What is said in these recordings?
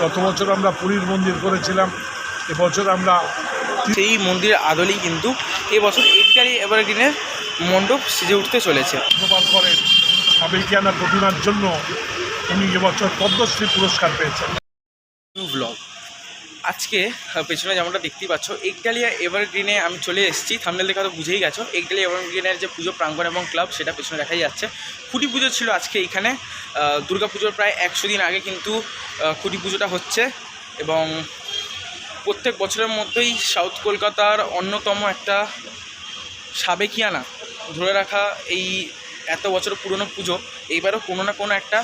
গত বছর আমরা পুরীর মন্দির করেছিলাম এবছর আমরা সেই মন্দিরের আদলেই কিন্তু এবছর একটারই এভারগ্রিনের মণ্ডপ সেজে উঠতে চলেছে। গোপাল করেন সাবেকিয়ানা প্রতিমার জন্য উনি এবছর পদ্মশ্রী পুরস্কার পেয়েছেন। ব্লগ আজকে পেছনে যেমনটা দেখতেই পাচ্ছ একডালিয়া এভারগ্রিনে আমি চলে এসেছি। থামনেল দেখা তো বুঝেই গেছো একডালিয়া এভারগ্রিনের যে পুজো প্রাঙ্গণ এবং ক্লাব, সেটা পেছনে দেখাই যাচ্ছে। খুঁটি পুজো ছিল আজকে এইখানে দুর্গা পুজোর প্রায় একশো দিন আগে কিন্তু খুঁটি পুজোটা হচ্ছে এবং প্রত্যেক বছরের মধ্যেই সাউথ কলকাতার অন্যতম একটা সাবেকিয়ানা ধরে রাখা এই এত বছর পুরনো পুজো। এইবারও কোনো না কোনো একটা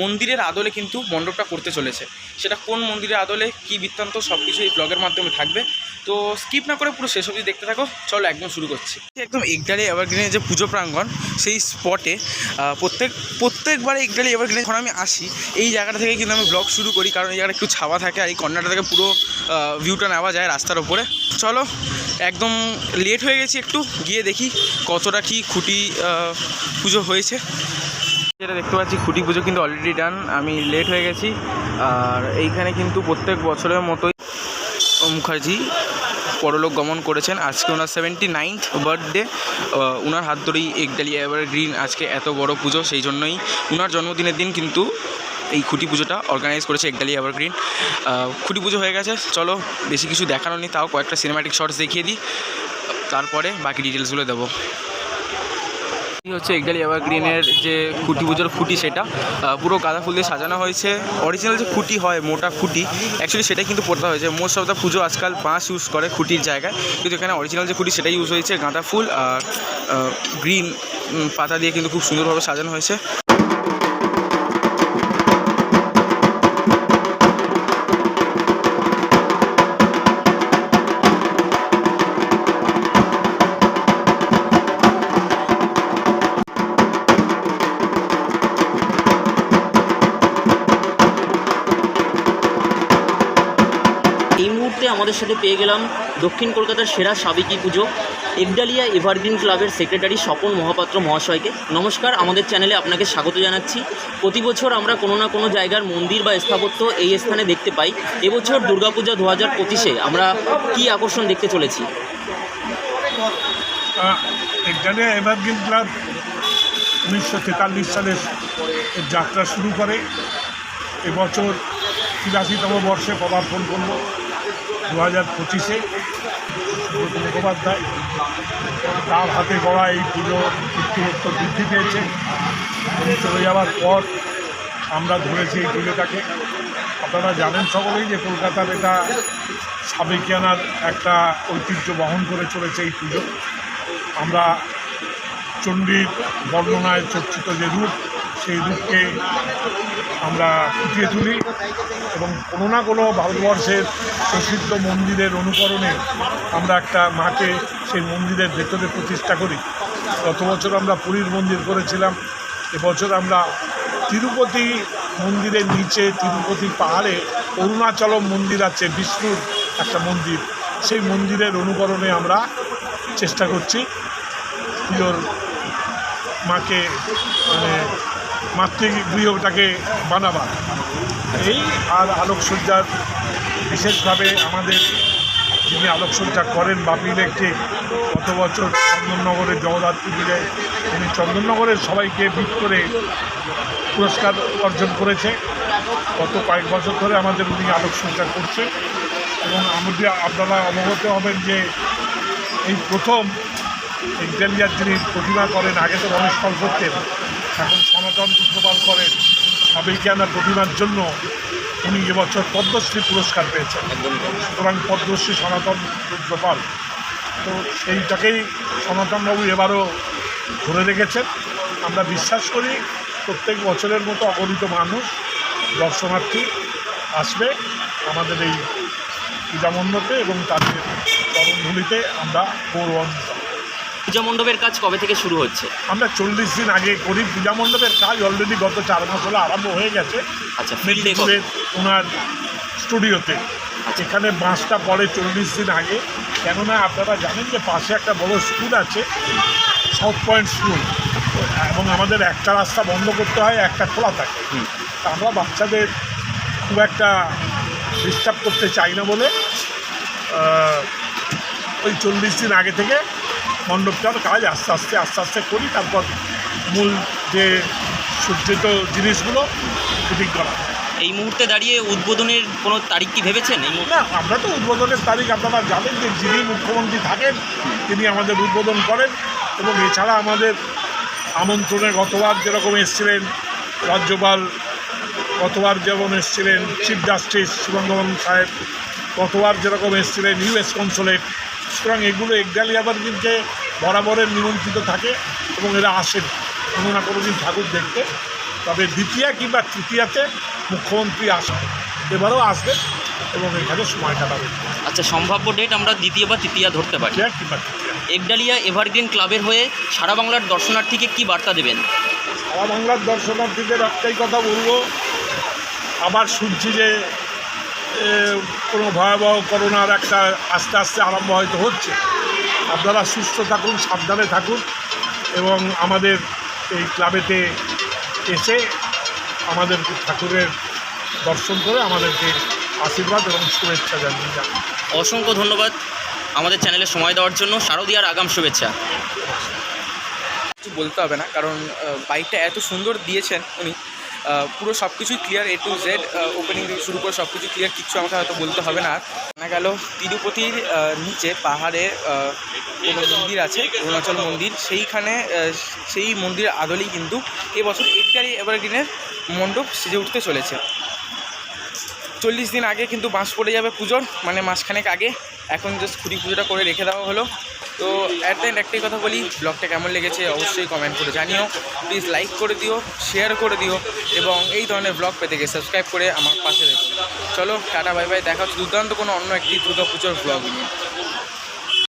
মন্দিরের আদলে কিন্তু মণ্ডপটা করতে চলেছে। সেটা কোন মন্দিরের আদলে, কী বৃত্তান্ত সব কিছু এই ব্লগের মাধ্যমে থাকবে। তো স্কিপ না করে পুরো শেষ অবধি দেখতে থাকো। চলো একদম শুরু করছি। একদম একডালি এভারগ্রিনের যে পুজো প্রাঙ্গণ, সেই স্পটে প্রত্যেক, প্রত্যেকবারে একডালি এভারগ্রিনে যখন আমি আসি, এই জায়গাটা থেকে কিন্তু আমি ব্লগ শুরু করি। কারণ এই জায়গাটা একটু ছাওয়া থাকে আর এই কর্নারটা থেকে পুরো ভিউটা নেওয়া যায় রাস্তার ওপরে চলো, একদম লেট হয়ে গেছি একটু। গিয়ে দেখি কতটা কি খুঁটি পুজো হয়েছে। যেটা দেখতে পাচ্ছি খুঁটি পুজো কিন্তু অলরেডি ডান আমি লেট হয়ে গেছি। আর এইখানে কিন্তু প্রত্যেক বছরের মতোই মুখার্জি পরলোক গমন করেছেন। আজকে ওনার সেভেন্টি নাইনথ বার্থডে ওনার হাত ধরেই একডালিয়া এভারগ্রিন আজকে এত বড় পুজো সেই জন্যই ওনার জন্মদিনের দিন কিন্তু এই খুঁটি পুজোটা অর্গানাইজ করেছে একডালিয়া এভারগ্রিন আহ, খুঁটি পুজো হয়ে গেছে। চলো বেশি কিছু দেখানো নেই তাও কয়েকটা সিনেম্যাটিক শর্টস দেখিয়ে দিই। তারপরে বাকি ডিটেলসগুলো দেবো। হচ্ছে একডালি এভারগ্রিনের যে খুঁটি পুজোর খুঁটি সেটা। পুরো গাঁদা ফুল দিয়ে সাজানো হয়েছে। অরিজিনাল যে খুঁটি হয়, মোটা খুঁটি অ্যাকচুয়ালি সেটাই কিন্তু পড়তে হয়েছে। মোস্ট অফ দ্য পুজো আজকাল বাঁশ ইউজ করে খুঁটির জায়গায়। কিন্তু এখানে অরিজিনাল যে খুঁটি সেটাই ইউজ হয়েছে, গাঁদা ফুল আর গ্রিন পাতা দিয়ে কিন্তু খুব সুন্দরভাবে সাজানো হয়েছে। এই আমাদের সাথে পেয়ে গেলাম দক্ষিণ কলকাতার সেরা সাবেকি পুজো, একডালিয়া এভারগ্রিন ক্লাবের সেক্রেটারি স্বপন মহাপাত্র মহাশয়কে। নমস্কার, আমাদের চ্যানেলে আপনাকে স্বাগত জানাচ্ছি। প্রতি বছর আমরা কোনো না কোনো জায়গার মন্দির বা স্থাপত্য এই স্থানে দেখতে পাই। এবছর দুর্গাপূজা দু হাজার পঁচিশে আমরা কি আকর্ষণ দেখতে চলেছি? ক্লাব উনিশশো তেতাল্লিশ সালে যাত্রা শুরু করে। এবছর তিরাশিতম বর্ষে পদার্পণ করল। দু হাজার পঁচিশে মুখোপাধ্যায় তার হাতে গড়া এই পুজো কীর্তিমত্ব বৃদ্ধি পেয়েছে। চলে যাওয়ার পর আমরা ধরেছি এই পুজোটাকে। আপনারা জানেন সকলেই যে কলকাতার এটা সাবেকিয়ানার একটা ঐতিহ্য বহন করে চলেছে এই পুজো। আমরা চণ্ডীর বর্ণনায় চর্চিত যে রূপ সেই রূপকে আমরা ফুটিয়ে তুলি এবং কোনো না কোনো ভারতবর্ষের প্রসিদ্ধ মন্দিরের অনুকরণে আমরা একটা মাকে সেই মন্দিরের ভেতরে প্রতিষ্ঠা করি। গত বছর আমরা পুরীর মন্দির করেছিলাম। এবছর আমরা তিরুপতি মন্দিরের নিচে, তিরুপতি পাহাড়ে অরুণাচলম মন্দির আছে, বিষ্ণুর একটা মন্দির। সেই মন্দিরের অনুকরণে আমরা চেষ্টা করছি। পুজোর মাকে মানে মাতৃগৃহটাকে বানাবার এই আর আলোকসজ্জার বিশেষভাবে আমাদের যিনি আলোকসজ্জা করেন বাপি ইলেকট্রিক গত বছর চন্দননগরের জগদ্ধাত্রী পুজোয় উনি চন্দননগরের সবাইকে বিট করে পুরস্কার অর্জন করেছে। গত কয়েক বছর ধরে আমাদের উনি আলোকসজ্জা করছে এবং আমাদের আপনারা অবগত হবেন যে এই প্রথম ইন্টেলিয়ার যিনি প্রতিমা করেন, আগে তো রমেশ পাল করতেন এখন সনাতন রূপপাল করেন। সাবেকিয়ানা প্রতিমার জন্য উনি এবছর পদ্মশ্রী পুরস্কার পেয়েছেন। সুতরাং পদ্মশ্রী সনাতন রুদ্রপাল তো সেইটাকেই সনাতনবাবু এবারও ধরে রেখেছেন। আমরা বিশ্বাস করি প্রত্যেক বছরের মতো অগণিত মানুষ, দর্শনার্থী আসবে আমাদের এই পূজা মণ্ডপে এবং তাদের চরণধুলিতে আমরা গৌরবান্বিত পূজা মণ্ডপের কাজ কবে থেকে শুরু হচ্ছে? আমরা চল্লিশ দিন আগে করি পূজা মণ্ডপের কাজ অলরেডি গত চার মাস হলো আরম্ভ হয়ে গেছে। আচ্ছা ওনার স্টুডিওতে। এখানে বাঁশটা পড়ে চল্লিশ দিন আগে। কেননা আপনারা জানেন যে পাশে একটা বড় স্কুল আছে সাউথ পয়েন্ট স্কুল এবং আমাদের একটা রাস্তা বন্ধ করতে হয় একটা খোলা থাকে। তা আমরা বাচ্চাদের খুব একটা ডিস্টার্ব করতে চাই না বলে ওই চল্লিশ দিন আগে থেকে মণ্ডপটার কাজ আস্তে আস্তে আস্তে আস্তে করি তারপর মূল যে সজ্জিত জিনিসগুলো ফিটিং করা। এই মুহূর্তে দাঁড়িয়ে উদ্বোধনের কোনো তারিখ কি ভেবেছেন এই না আমরা তো উদ্বোধনের তারিখ আপনারা জানেন যে যিনি মুখ্যমন্ত্রী থাকেন তিনি আমাদের উদ্বোধন করেন এবং এছাড়া আমাদের আমন্ত্রণে গতবার যেরকম এসেছিলেন রাজ্যপাল গতবার যেমন এসেছিলেন চিফ জাস্টিস সুবন্ধবন সাহেব গতবার যেরকম এসেছিলেন ইউএস কনসুলেট সুতরাং এগুলো একডালি আবার কিন্তু বরাবরের নিমন্ত্রিত থাকে এবং এরা আসেন। কোনো না কোনো দিন ঠাকুর দেখতে। তবে দ্বিতীয়া কিংবা তৃতীয়াতে মুখ্যমন্ত্রী আসেন এবারও আসবেন এবং এখানে সময় কাটাবেন। আচ্ছা সম্ভাব্য ডেট আমরা দ্বিতীয় বা তৃতীয়া ধরতে পারি। কিংবা একডালিয়া এভারগ্রিন ক্লাবের হয়ে সারা বাংলার দর্শনার্থীকে কি বার্তা দেবেন? সারা বাংলার দর্শনার্থীদের একটাই কথা বলব আবার শুনছি যে কোনো ভয়াবহ করোনার একটা আস্তে আস্তে আরম্ভ হয়তো হচ্ছে। আপনারা সুস্থ থাকুন সাবধানে থাকুন এবং আমাদের এই ক্লাবেতে এসে আমাদের ঠাকুরের দর্শন করে আমাদেরকে আশীর্বাদ এবং শুভেচ্ছা জানিয়ে যান। অসংখ্য ধন্যবাদ আমাদের চ্যানেলে সময় দেওয়ার জন্য। শারদীয়ার আগাম শুভেচ্ছা। কিছু বলতে হবে না কারণ বাইকটা এত সুন্দর দিয়েছেন উনি। পুরো সব কিছুই clear A to Z opening থেকে শুরু করে সব কিছু ক্লিয়ার কিচ্ছু আমাকে হয়তো বলতে হবে না। জানা গেল তিরুপতির নিচে পাহাড়ে কোনো মন্দির আছে, অরুণাচল মন্দির। সেইখানে সেই মন্দিরের আদলেই কিন্তু এবছর একটারই এভারগ্রিনের মণ্ডপ সেজে উঠতে চলেছে। চল্লিশ দিন আগে কিন্তু বাঁশ পড়ে যাবে পুজোর মানে মাসখানেক আগে। এখন জাস্ট খুঁড়ি পুজোটা করে রেখে দেওয়া হলো। তো অ্যাট দ্য একটাই কথা বলি ব্লগটা কেমন লেগেছে অবশ্যই কমেন্ট করে জানিও। প্লিজ লাইক করে দিও শেয়ার করে দিও এবং এই ধরনের ব্লগ পেতে গিয়ে সাবস্ক্রাইব করে আমার পাশে দেখো চলো, টাটা বাই বাই দেখা হচ্ছে দুর্দান্ত কোনো অন্য একটি দুর্গা পুজোর ব্লগ নিয়ে।